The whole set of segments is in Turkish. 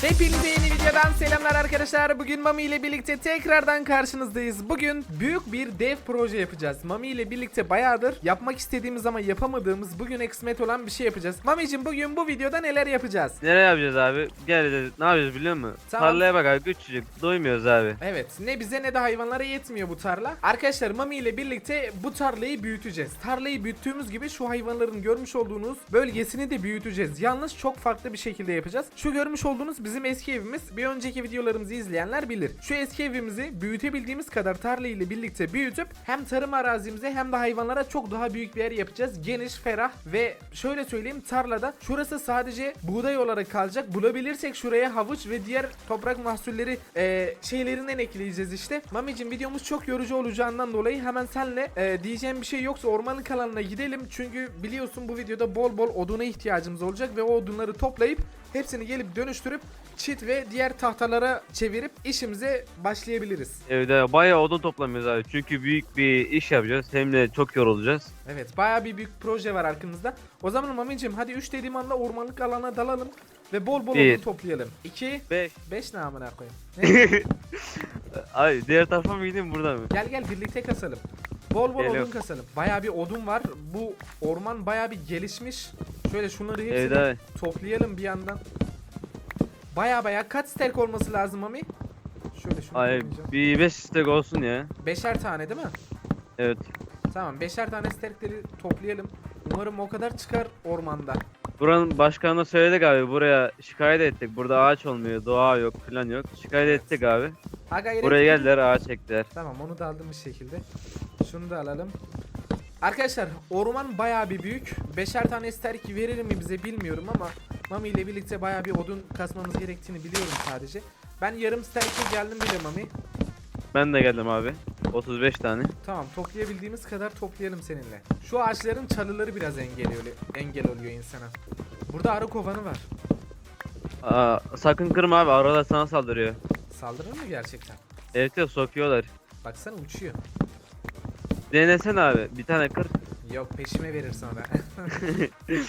Hepinize yeni videodan selamlar arkadaşlar. Bugün Mami ile birlikte tekrardan karşınızdayız. Bugün büyük bir dev proje yapacağız. Mami ile birlikte bayağıdır yapmak istediğimiz ama yapamadığımız bugün kısmet olan bir şey yapacağız. Mami'cim bugün bu videoda neler yapacağız? Nereye yapacağız abi? Gel dedi. Ne yapacağız biliyor musun? Tamam. Tarlaya bak abi küçücük. Doymuyoruz abi. Evet ne bize ne de hayvanlara yetmiyor bu tarla. Arkadaşlar Mami ile birlikte bu tarlayı büyüteceğiz. Tarlayı büyüttüğümüz gibi şu hayvanların görmüş olduğunuz bölgesini de büyüteceğiz. Yalnız çok farklı bir şekilde yapacağız. Şu görmüş olduğunuz bizim eski evimiz. Bir önceki videolarımızı izleyenler bilir. Şu eski evimizi büyütebildiğimiz kadar tarla ile birlikte büyütüp hem tarım arazimize hem de hayvanlara çok daha büyük bir yer yapacağız. Geniş, ferah ve şöyle söyleyeyim tarlada şurası sadece buğday olarak kalacak. Bulabilirsek şuraya havuç ve diğer toprak mahsulleri e, şeylerinden ekleyeceğiz işte. Mamicim videomuz çok yorucu olacağından dolayı hemen senle e, diyeceğim bir şey yoksa ormanlık alanına gidelim. Çünkü biliyorsun bu videoda bol bol oduna ihtiyacımız olacak ve o odunları toplayıp hepsini gelip dönüştürüp çit ve diğer tahtalara çevirip işimize başlayabiliriz. Evde bayağı odun toplamıyoruz abi. Çünkü büyük bir iş yapacağız. Hem de çok yorulacağız. Evet bayağı bir büyük proje var arkamızda. O zaman Mamicim hadi 3 dediğim anda ormanlık alana dalalım ve bol bol Bir. odun toplayalım. 2 5. 5 ne amına koyayım. Ne? Ay diğer tarafa mı gideyim buradan mı? Gel gel birlikte kasalım. Bol bol Geliyorum. odun kasalım. Bayağı bir odun var. Bu orman bayağı bir gelişmiş. Şöyle şunları hepsini Evde abi. toplayalım bir yandan. Bayağı bayağı kaç stack olması lazım Mami? Şöyle şunu Ay bir 5 istek olsun ya. Beşer tane değil mi? Evet. Tamam beşer tane stackleri toplayalım. Umarım o kadar çıkar ormanda. Buranın başkanına söyledik abi. Buraya şikayet ettik. Burada ağaç olmuyor. Doğa yok falan yok. Şikayet Evet. ettik abi. Gayret. Buraya geldiler ağaç ektiler. Tamam onu da aldım bir şekilde. Şunu da alalım. Arkadaşlar orman bayağı bir büyük. Beşer tane ister ki verir mi bize bilmiyorum ama Mami ile birlikte bayağı bir odun kasmamız gerektiğini biliyorum sadece. Ben yarım sterke geldim bile Mami. Ben de geldim abi. 35 tane. Tamam toplayabildiğimiz kadar toplayalım seninle. Şu ağaçların çalıları biraz engel oluyor, engel oluyor insana. Burada arı kovanı var. Aa, sakın kırma abi. Arada sana saldırıyor. Saldırır mı gerçekten? Evet ya sokuyorlar. Baksana uçuyor. Denesene abi. Bir tane kır. Yok peşime verir sonra.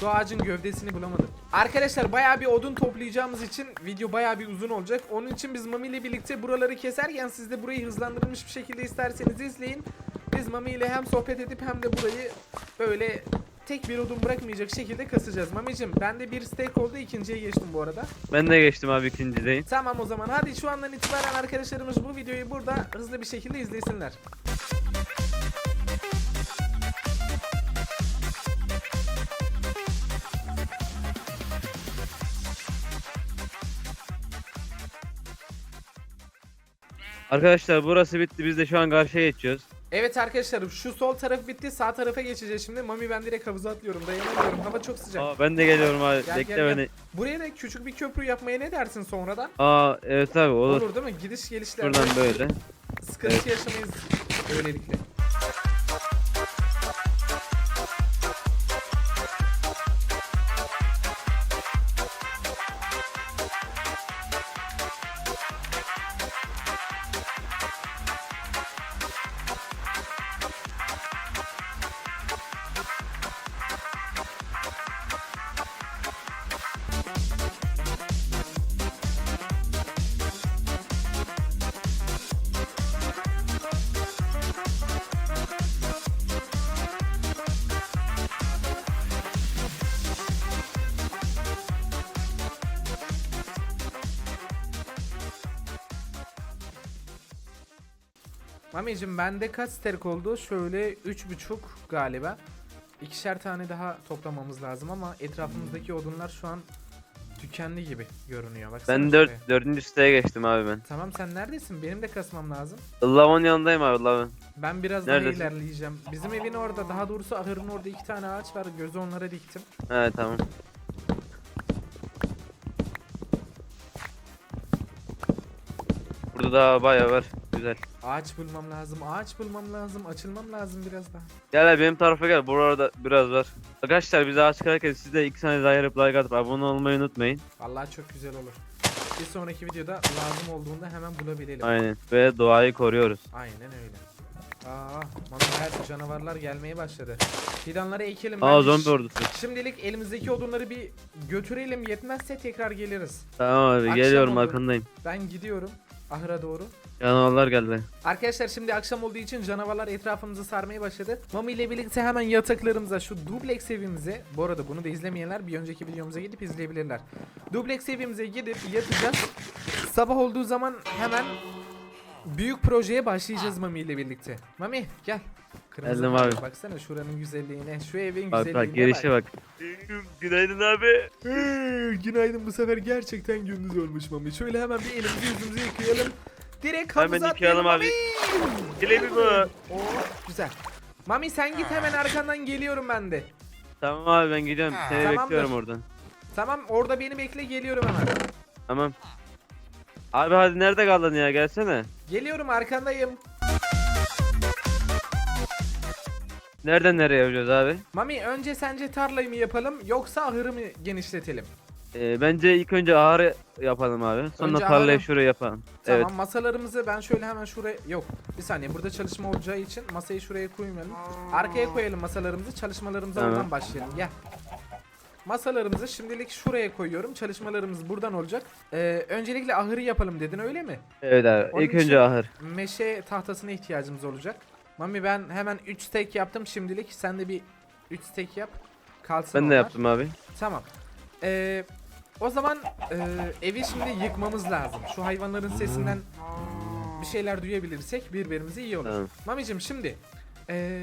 Şu ağacın gövdesini bulamadım. Arkadaşlar bayağı bir odun toplayacağımız için video bayağı bir uzun olacak. Onun için biz Mami ile birlikte buraları keserken siz de burayı hızlandırılmış bir şekilde isterseniz izleyin. Biz Mami ile hem sohbet edip hem de burayı böyle tek bir odun bırakmayacak şekilde kasacağız. Mamicim bende bir steak oldu ikinciye geçtim bu arada. Ben de geçtim abi ikincideyim. Tamam o zaman hadi şu andan itibaren arkadaşlarımız bu videoyu burada hızlı bir şekilde izlesinler. Arkadaşlar burası bitti. Biz de şu an karşıya geçiyoruz. Evet arkadaşlar şu sol taraf bitti sağ tarafa geçeceğiz şimdi. Mami ben direkt havuza atlıyorum dayanamıyorum hava çok sıcak. Aa, ben de geliyorum abi. Gel, Bekle gel, gel. beni. Buraya da küçük bir köprü yapmaya ne dersin sonradan? Aa evet abi olur. Olur değil mi? Gidiş gelişlerde Buradan böyle. sıkıntı yaşamayız böylelikle. Mami'cim bende kaç sterk oldu? Şöyle 3.5 galiba. İkişer tane daha toplamamız lazım ama etrafımızdaki odunlar şu an tükenli gibi görünüyor. Baksana Ben şuraya. 4 4. siteye geçtim abi ben. Tamam sen neredesin? Benim de kasmam lazım. Lavon yanındayım abi lavon. Ben biraz Neredesin? daha ilerleyeceğim. Bizim evin orada daha doğrusu ahırın orada iki tane ağaç var. Gözü onlara diktim. He tamam. Burada daha bayağı var. Güzel. Ağaç bulmam lazım. Ağaç bulmam lazım. Açılmam lazım biraz daha. Gel abi benim tarafa gel. Burada biraz var. Arkadaşlar biz ağaç kırarken siz de 2 saniye daha like atıp abone olmayı unutmayın. Vallahi çok güzel olur. Bir sonraki videoda lazım olduğunda hemen bulabilelim. Aynen. Ve doğayı koruyoruz. Aynen öyle. Aa, her canavarlar gelmeye başladı. Fidanları ekelim. Aa zombi ordusu. Şimdilik elimizdeki odunları bir götürelim. Yetmezse tekrar geliriz. Tamam abi Akşam geliyorum oldu. arkandayım. Ben gidiyorum ahıra doğru. Canavarlar geldi. Arkadaşlar şimdi akşam olduğu için canavarlar etrafımızı sarmaya başladı. Mami ile birlikte hemen yataklarımıza şu dubleks evimize bu arada bunu da izlemeyenler bir önceki videomuza gidip izleyebilirler. Dubleks evimize gidip yatacağız. Sabah olduğu zaman hemen büyük projeye başlayacağız Mami ile birlikte. Mami gel. Kırmızı Geldim abi. Baksana şuranın güzelliğine, şu evin Bak güzelliğine bak gelişe bak. Günaydın abi. Günaydın bu sefer gerçekten gündüz olmuş Mami. Şöyle hemen bir elimizi yüzümüzü yıkayalım. Direkt Hemen havuza yıkayalım abi. Dileğimi bu. Oo güzel. Mami sen git hemen arkandan geliyorum ben de. Tamam abi ben gidiyorum. Seni Tamamdır. bekliyorum oradan. Tamam orada beni bekle geliyorum hemen. Tamam. Abi hadi nerede kaldın ya gelsene. Geliyorum arkandayım. Nereden nereye yapacağız abi? Mami önce sence tarlayı mı yapalım yoksa ahırı mı genişletelim? Ee, bence ilk önce ağrı yapalım abi. Sonra Önce tarlayı ağrı. şuraya yapalım. Tamam Evet. masalarımızı ben şöyle hemen şuraya yok bir saniye burada çalışma olacağı için masayı şuraya koymayalım. Arkaya koyalım masalarımızı çalışmalarımıza Tamam. oradan başlayalım gel. Masalarımızı şimdilik şuraya koyuyorum. Çalışmalarımız buradan olacak. Ee, öncelikle ahırı yapalım dedin öyle mi? Evet abi. Onun ilk için- önce ahır. Meşe tahtasına ihtiyacımız olacak. Mami ben hemen 3 steak yaptım şimdilik. Sen de bir 3 steak yap. Kalsın Ben de onlar. yaptım abi. Tamam. Ee, o zaman e, evi şimdi yıkmamız lazım. Şu hayvanların sesinden bir şeyler duyabilirsek birbirimize iyi olur. Tamam. Mamicim şimdi e,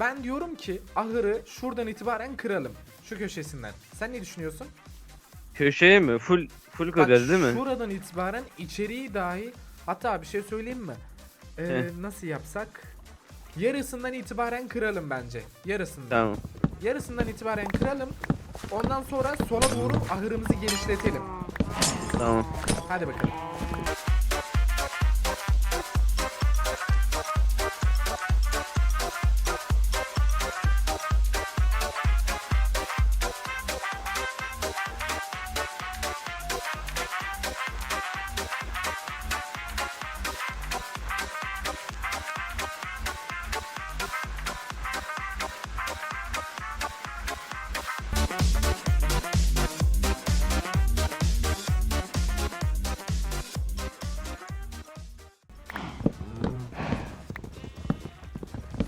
ben diyorum ki ahırı şuradan itibaren kıralım. Şu köşesinden. Sen ne düşünüyorsun? Köşeye mi? Full full kıracağız değil mi? Şuradan itibaren içeriği dahi hatta bir şey söyleyeyim mi? Ee, Heh. nasıl yapsak? Yarısından itibaren kıralım bence. Yarısından. Tamam. Yarısından itibaren kıralım. Ondan sonra sola doğru ahırımızı genişletelim. Tamam. Hadi bakalım.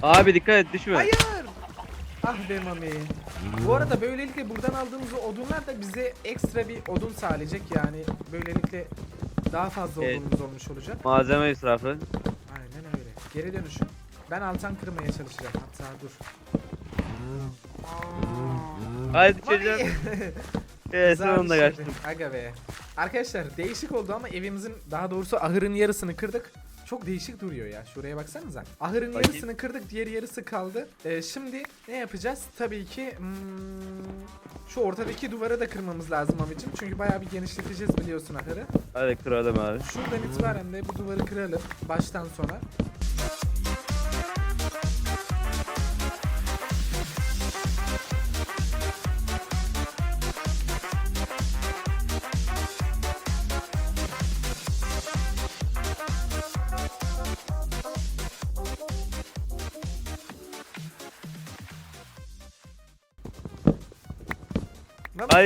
Abi dikkat et düşme. Hayır. Ah be mami. Bu arada böylelikle buradan aldığımız o odunlar da bize ekstra bir odun sağlayacak yani. Böylelikle daha fazla Evet. odunumuz olmuş olacak. Malzeme israfı. Aynen öyle. Geri dönüşüm. Ben altan kırmaya çalışacağım. Hatta dur. Haydi Mami. çocuğum. Evet Güzel bir sonunda şeydi. kaçtım. Aga be. Arkadaşlar değişik oldu ama evimizin daha doğrusu ahırın yarısını kırdık. Çok değişik duruyor ya. Şuraya baksanıza. Ahırın Bakayım. yarısını kırdık, diğer yarısı kaldı. Ee, şimdi ne yapacağız? Tabii ki hmm, şu ortadaki duvarı da kırmamız lazım amicim. Çünkü bayağı bir genişleteceğiz biliyorsun ahırı. Hadi kıralım abi. Şuradan itibaren de bu duvarı kıralım baştan sona.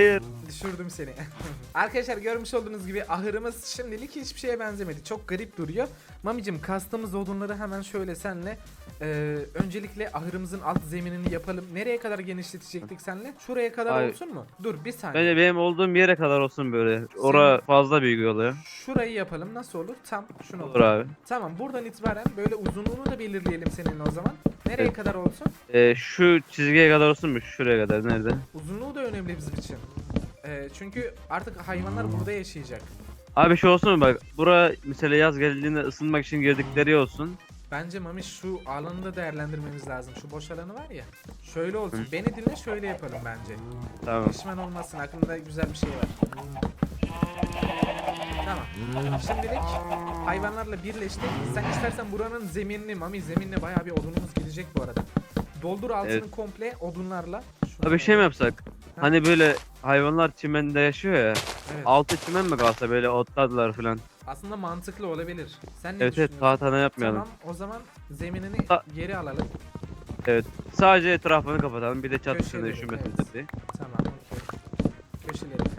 Hayır. Düşürdüm seni. Arkadaşlar görmüş olduğunuz gibi ahırımız şimdilik hiçbir şeye benzemedi. Çok garip duruyor. Mamicim kastığımız odunları hemen şöyle senle e, öncelikle ahırımızın alt zeminini yapalım. Nereye kadar genişletecektik senle? Şuraya kadar Hayır. olsun mu? Dur bir saniye. Bence benim olduğum yere kadar olsun böyle. Ora fazla büyük oluyor. Şurayı yapalım. Nasıl olur? Tam şunu. Olur abi. Tamam buradan itibaren böyle uzunluğunu da belirleyelim seninle o zaman. Nereye kadar olsun? Ee, şu çizgiye kadar olsun mu? Şuraya kadar nerede? Uzunluğu da önemli bizim için. E, çünkü artık hayvanlar burada yaşayacak. Abi şu olsun mu bak? Bura mesela yaz geldiğinde ısınmak için girdikleri olsun. Bence Mami şu alanı da değerlendirmemiz lazım. Şu boş alanı var ya. Şöyle olsun. Beni dinle şöyle yapalım bence. Tamam. Pişman olmasın. Aklımda güzel bir şey var. Tamam. Şimdilik hayvanlarla birleştik. Sen istersen buranın zeminini Mami zeminine bayağı bir odunumuz gidecek bu arada. Doldur altını Evet. komple odunlarla. Şunu Abi şey mi yapsak? Ha. Hani böyle hayvanlar çimende yaşıyor ya. Evet. Altı çimen mi kalsa böyle otladılar falan. Aslında mantıklı olabilir. Sen ne Evet evet düşünüyorsun? tahtana yapmayalım. Tamam o zaman zeminini Ta- geri alalım. Sadece etrafını kapatalım. Bir de çatısını Köşeleri, üşümesin evet. diye. Tamam okey. Köşeleri.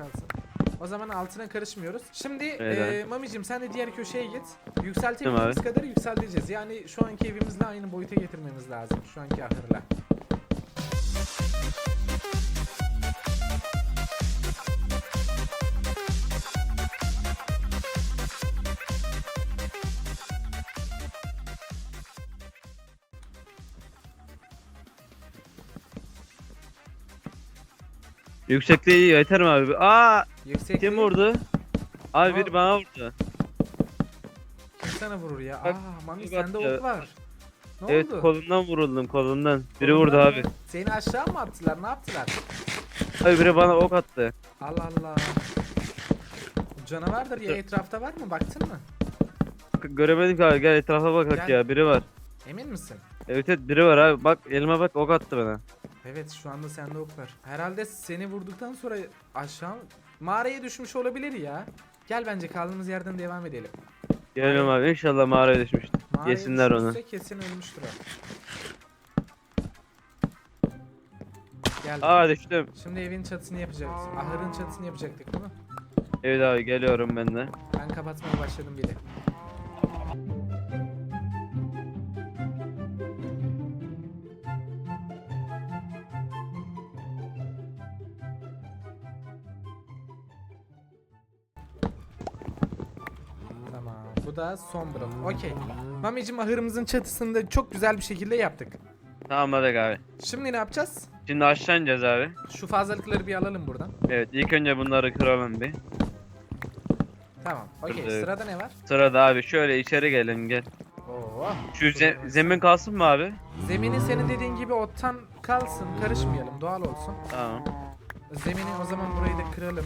O zaman altına karışmıyoruz. Şimdi Evet, evet. Mamicim sen de diğer köşeye git. Yükseltebildiğimiz Tamam kadar yükselteceğiz. Yani şu anki evimizle aynı boyuta getirmemiz lazım. Şu anki ahırla. Yüksekliği yeter mi abi? Aa Yüksekliği kim vurdu? Abi Aa. biri bana vurdu. kim sana vurur ya? Bak, Aa Mami bak sende ya. ok var. Ne evet oldu? kolundan vuruldum kolundan. Biri vurdu mı? abi. Seni aşağı mı attılar? Ne yaptılar? Abi biri bana ok attı. Allah Allah. Canavardır ya etrafta var mı? Baktın mı? Göremedim ki abi gel etrafa bak Gel. ya biri var. Emin misin? Evet evet biri var abi bak elime bak ok attı bana. Evet şu anda sende ok var. Herhalde seni vurduktan sonra aşağı mağaraya düşmüş olabilir ya. Gel bence kaldığımız yerden devam edelim. Geliyorum abi inşallah mağaraya düşmüştür. Mağaraya Yesinler onu. düşmüşse kesin ölmüştür o. Gel. Aa düştüm. Şimdi evin çatısını yapacağız. Ahırın çatısını yapacaktık değil mi? Evet abi geliyorum ben de. Ben kapatmaya başladım bile. Bu da son blok. Okey. Mamicim ahırımızın çatısını da çok güzel bir şekilde yaptık. Tamam hadi abi. Şimdi ne yapacağız? Şimdi aşağı ineceğiz abi. Şu fazlalıkları bir alalım buradan. Evet ilk önce bunları kıralım bir. Tamam. Okey. Kırdık. Sırada ne var? Sırada abi şöyle içeri gelin gel. Oo. Şu ze- zemin kalsın mı abi? Zemini senin dediğin gibi ottan kalsın. Karışmayalım. Doğal olsun. Tamam. Zemini o zaman burayı da kıralım.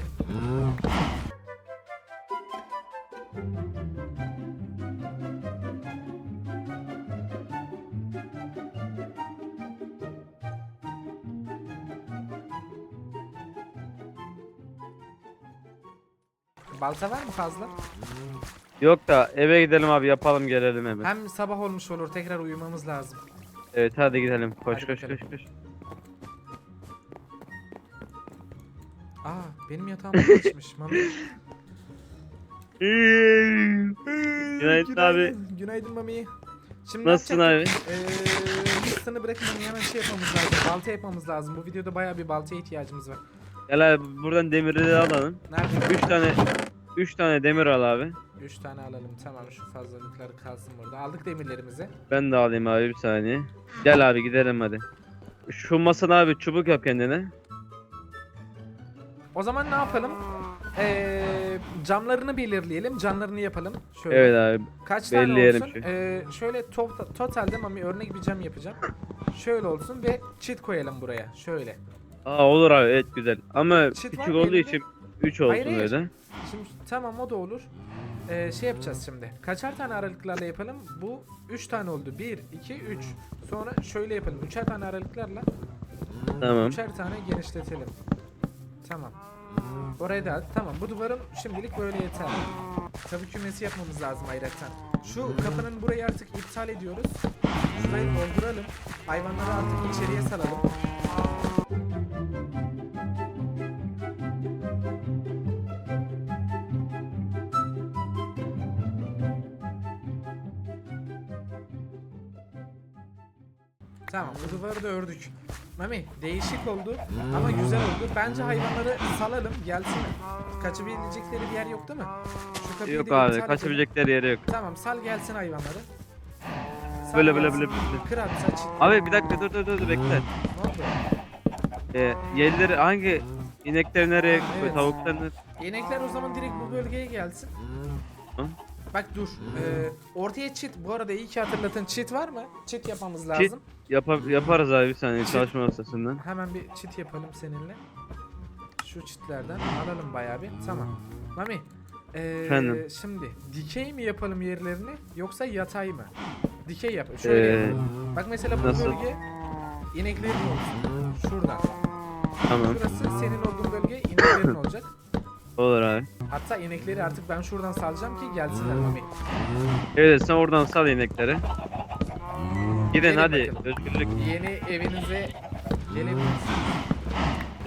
Balta var mı fazla? Yok da eve gidelim abi yapalım gelelim hemen. Hem sabah olmuş olur tekrar uyumamız lazım. Evet hadi gidelim. Koş Hadi koş gidelim. koş koş. Aa benim yatağım geçmiş. Mami. Günaydın abi. Günaydın Mami. Şimdi Nasılsın abi? listanı bırakın Mami hemen şey yapmamız lazım. Balta yapmamız lazım. Bu videoda bayağı bir baltaya ihtiyacımız var. Gel abi buradan demirleri alalım. Nerede? 3 tane 3 tane demir al abi. 3 tane alalım. Tamam şu fazlalıkları kalsın burada. Aldık demirlerimizi. Ben de alayım abi bir saniye. Gel abi gidelim hadi. Şu masada abi çubuk yap kendine. O zaman ne yapalım? Ee, camlarını belirleyelim. Camlarını yapalım. Şöyle. Evet abi. Kaç tane belirleyelim olsun? şu. Ee, şöyle to- totalde Mami örnek bir cam yapacağım. Şöyle olsun ve çit koyalım buraya. Şöyle. Aa olur abi evet güzel. Ama var küçük mı olduğu elinde? için 3 olsun Hayır, hayır. öyle. Şimdi tamam o da olur. Ee, şey yapacağız şimdi. Kaçar tane aralıklarla yapalım? Bu 3 tane oldu. 1, 2, 3. Sonra şöyle yapalım. 3'er tane aralıklarla Tamam. 3'er tane genişletelim. Tamam. Orayı da tamam. Bu duvarın şimdilik böyle yeter. Tabii kümesi yapmamız lazım ayrıca. Şu kapının burayı artık iptal ediyoruz. Şurayı dolduralım. Hayvanları artık içeriye salalım. Tamam bu duvarı da ördük. Mami değişik oldu ama güzel oldu. Bence hayvanları salalım gelsin. Kaçabilecekleri bir yer yok değil mi? Şu kapıyı Yok da abi iptal edelim. kaçabilecekleri yeri yok. Tamam sal gelsin hayvanları. Sal Böyle böyle gelsin. böyle böyle. Kır at saç. Abi bir dakika dur dur dur dur, bekle. Ne oldu? Ee, yerleri hangi inekler nereye, evet. tavuklar nereye? Yenekler o zaman direkt bu bölgeye gelsin. Hı? Bak dur. Ee, ortaya çit. Bu arada iyi ki hatırlatın. Çit var mı? Çit yapmamız lazım. Yapa- yaparız abi bir saniye çalışma masasından. Hemen bir çit yapalım seninle. Şu çitlerden alalım bayağı bir. Tamam. Mami. ee, Efendim? Şimdi dikey mi yapalım yerlerini yoksa yatay mı? Dikey yap. Şöyle Ee, yapalım. Bak mesela bu nasıl? bölge ineklerin olsun. Şuradan. tamam Burası senin olduğun bölge ineklerin olacak. Olur abi. Hatta inekleri artık ben şuradan salacağım ki gelsinler Mami. Evet sen oradan sal inekleri. Gidin Gelin hadi bakalım. özgürlük. Yeni evinize gelebilirsiniz.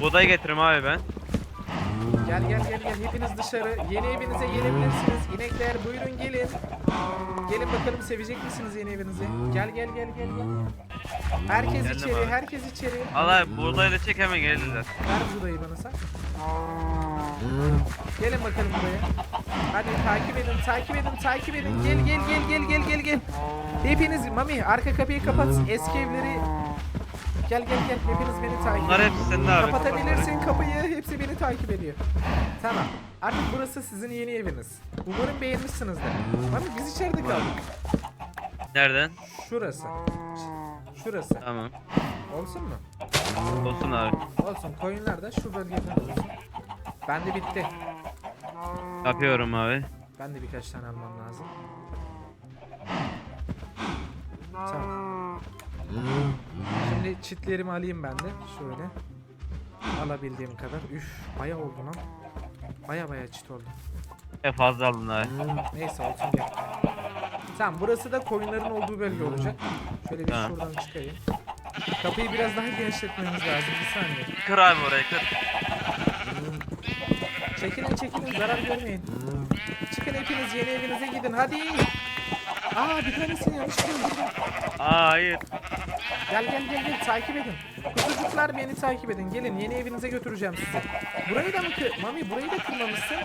Buğday getiririm abi ben. Gel gel gel gel hepiniz dışarı. Yeni evinize gelebilirsiniz. İnekler buyurun gelin. Gelin bakalım sevecek misiniz yeni evinizi? Gel gel gel gel gel. Herkes Geldim içeri, abi. herkes içeri. Allah buğdayla çek hemen gelirler. Ver buğdayı bana sen. Gelin bakalım buraya. Hadi takip edin, takip edin, takip edin. Gel gel gel gel gel gel gel. Hepiniz Mami arka kapıyı kapat. Eski evleri Gel gel gel hepiniz beni takip Bunlar edin. hepsi senin abi. Kapatabilirsin kapıyı. Hepsi beni takip ediyor. Tamam. Artık burası sizin yeni eviniz. Umarım beğenmişsinizdir. Mami biz içeride kaldık. Nereden? Şurası. Şurası. Tamam. Olsun mu? Olsun abi. Olsun. Koyunlar da şu bölgede olsun. Bende bitti. Yapıyorum abi. Ben de birkaç tane almam lazım. Tamam. Şimdi çitlerimi alayım ben de. Şöyle. Alabildiğim kadar. Üf, baya oldu lan. Baya baya çit oldu. E fazla aldın abi. Neyse olsun gel. Tamam burası da koyunların olduğu bölge olacak. Şöyle bir Tamam. şuradan çıkayım. Kapıyı biraz daha genişletmemiz lazım. Bir saniye. Kır abi orayı kır. Çekilin çekilin zarar görmeyin. Çıkın hepiniz yeni evinize gidin hadi. Aa bir tanesini yanlış kırdım. Aa hayır. Gel gel gel gel takip edin. Kuzucuklar beni takip edin. Gelin yeni evinize götüreceğim sizi. Burayı da mı kır? Mami burayı da kırmamışsın.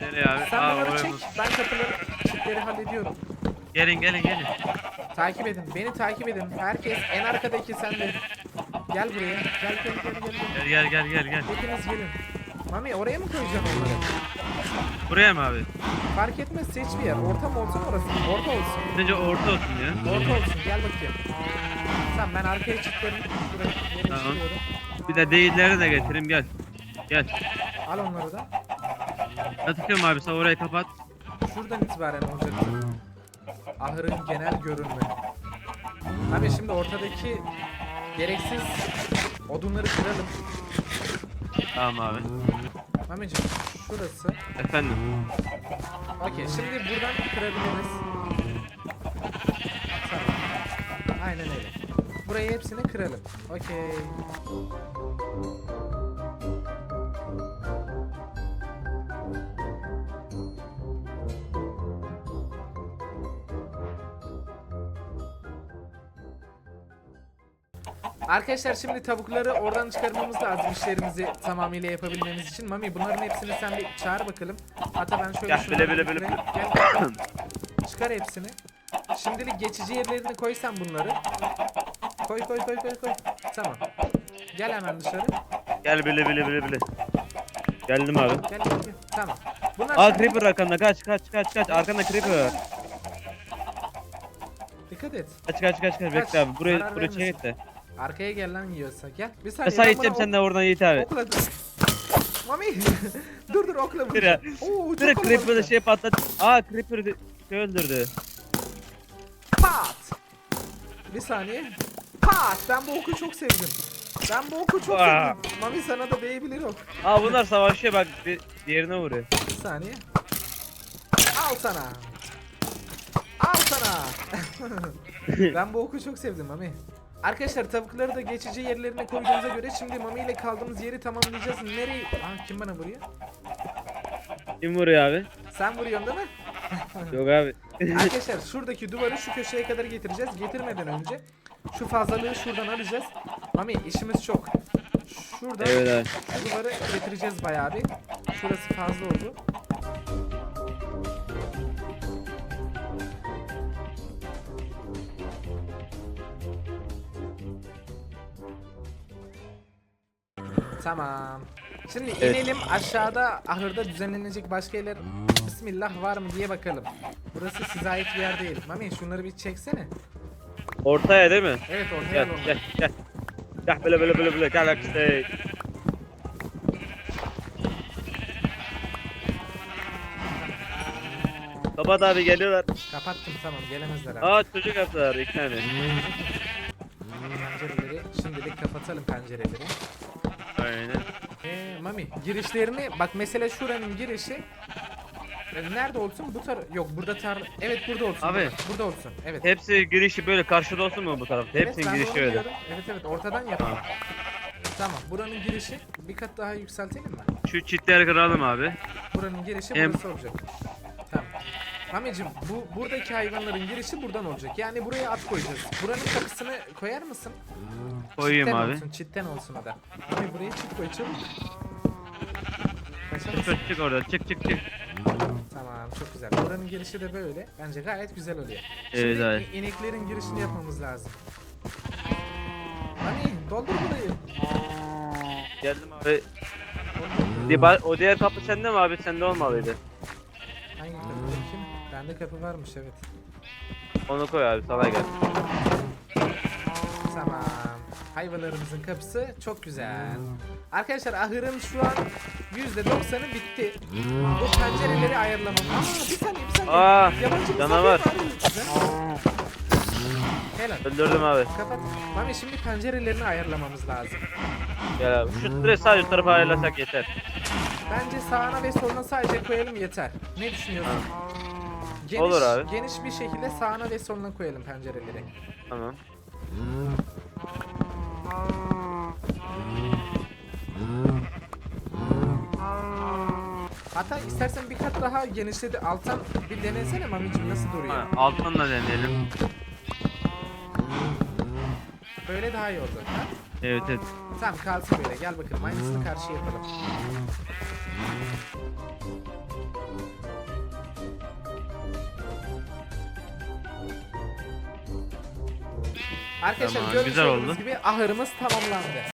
Nereye abi? Sen Aa bunları çek. Ben kapıları çitleri hallediyorum. Gelin gelin gelin. Takip edin. Beni takip edin. Herkes en arkadaki sen de. Gel buraya. Gel gel gel gel. gel. Gel gel gel gel gel. Hepiniz gelin. Mami oraya mı koyacağım onları? Buraya mı abi? Fark etmez seç bir yer. Orta mı olsun orası? Orta olsun. Bence orta olsun ya. Orta olsun. Gel bakayım. Tamam ben arkaya çitlerini şuraya Tamam. yerleştiriyorum. Bir de değilleri de getireyim gel. Gel. Al onları da. Atıkıyorum abi sen orayı kapat. Şuradan itibaren olacak. Ahırın genel görünümü. Abi şimdi ortadaki gereksiz odunları kıralım. Tamam abi. Mamicim şurası. Efendim. Okey şimdi buradan kırabiliriz. Tamam. Aynen öyle. Burayı hepsini kıralım. Okey. Arkadaşlar şimdi tavukları oradan çıkarmamız lazım işlerimizi tamamıyla yapabilmemiz için. Mami bunların hepsini sen bir çağır bakalım. Hatta ben şöyle Gel, bile, bile, bile, getireyim. Gel. Çıkar hepsini. Şimdilik geçici yerlerini koy sen bunları. Koy koy koy koy koy. Tamam. Gel hemen dışarı. Gel bile bile bile bile. Geldim abi. Gel gel gel. Tamam. Bunlar Aa creeper arkanda kaç kaç kaç kaç arkanda creeper. Dikkat et. Kaç kaç kaç kaç bekle abi buraya buraya çek et de. Arkaya gel lan yiyorsa. Gel. Bir saniye. sağ ben gideceğim bana sen de oradan Yiğit abi. ok- Okla dur. Mami. dur dur okla vur. Ya. Oo, Direkt creeper'da şey patlat. Aa creeper şey öldürdü. Pat. Bir saniye. Pat. Ben bu oku çok sevdim. Ben bu oku çok Aa. sevdim. Mami sana da değebilir ok. Aa bunlar savaşıyor bak bir diğerine vuruyor. Bir saniye. Al sana. Al sana. ben bu oku çok sevdim Mami. Arkadaşlar tavukları da geçici yerlerine koyduğumuza göre şimdi Mami ile kaldığımız yeri tamamlayacağız. Nereye? Aa kim bana vuruyor? Kim vuruyor abi? Sen vuruyorsun değil mi? Yok abi. Arkadaşlar şuradaki duvarı şu köşeye kadar getireceğiz. Getirmeden önce şu fazlalığı şuradan alacağız. Mami işimiz çok. Şuradan evet abi. şu duvarı getireceğiz bayağı bir. Şurası fazla oldu. Tamam. Şimdi Evet. inelim aşağıda ahırda düzenlenecek başka yerler Bismillah var mı diye bakalım. Burası size ait bir yer değil. Mami şunları bir çeksene. Ortaya değil mi? Evet ortaya Gel al onları. gel gel. Gel böyle böyle böyle böyle gel bak işte. Kapat abi geliyorlar. Kapattım tamam gelemezler abi. Aa çocuk yaptılar iki tane. Pencereleri şimdilik kapatalım pencereleri. Aynen. Ee, Mami girişlerini bak mesela şuranın girişi e, nerede olsun bu tar yok burada tar evet burada olsun Abi. burada, burada olsun evet Hepsi girişi böyle karşıda olsun mu bu tarafta? Evet, Hepsinin ben de girişi öyle. diyorum. Evet evet ortadan yapalım. Tamam buranın girişi bir kat daha yükseltelim mi? Şu çitleri kıralım abi. Buranın girişi Em- burası olacak. Tamam. Mamicim bu buradaki hayvanların girişi buradan olacak. Yani buraya at koyacağız. Buranın kapısını koyar mısın? Koyayım çitten abi. olsun, çitten olsun o da. Buraya çit koy çabuk. Kaçar mısın? Çık çık orada çık çık çık. Tamam çok güzel. Buranın girişi de böyle. Bence gayet güzel oluyor. Evet Şimdi abi. i- ineklerin girişini yapmamız lazım. Hani doldur burayı. Geldim abi. Diğer, o diğer kapı sende mi abi? Sende olmalıydı. Hangi kapı? Bende kapı varmış evet. Onu koy abi sana gel. Tamam. Hayvanlarımızın kapısı çok güzel. Arkadaşlar ahırın şu an %90'ı bitti. Bu pencereleri ayarlamam. Aa bir saniye bir saniye. Aa, Yabancı canavar. misafir var. Helal. Öldürdüm abi. Kapat. Mami şimdi pencerelerini ayarlamamız lazım. Gel abi. Şu direkt sadece tarafa ayarlasak yeter. Bence sağına ve soluna sadece koyalım yeter. Ne düşünüyorsun? Geniş, Olur abi. Geniş bir şekilde sağına ve soluna koyalım pencereleri. Tamam. Hatta istersen bir kat daha genişledi. Alttan bir denesene mamicim nasıl duruyor. Ha, alttan da deneyelim. Böyle daha iyi oldu. Ha? Evet evet. Tamam kalsın böyle. Gel bakalım aynısını karşıya yapalım. Arkadaşlar Tamam, güzel oldu. gibi ahırımız tamamlandı.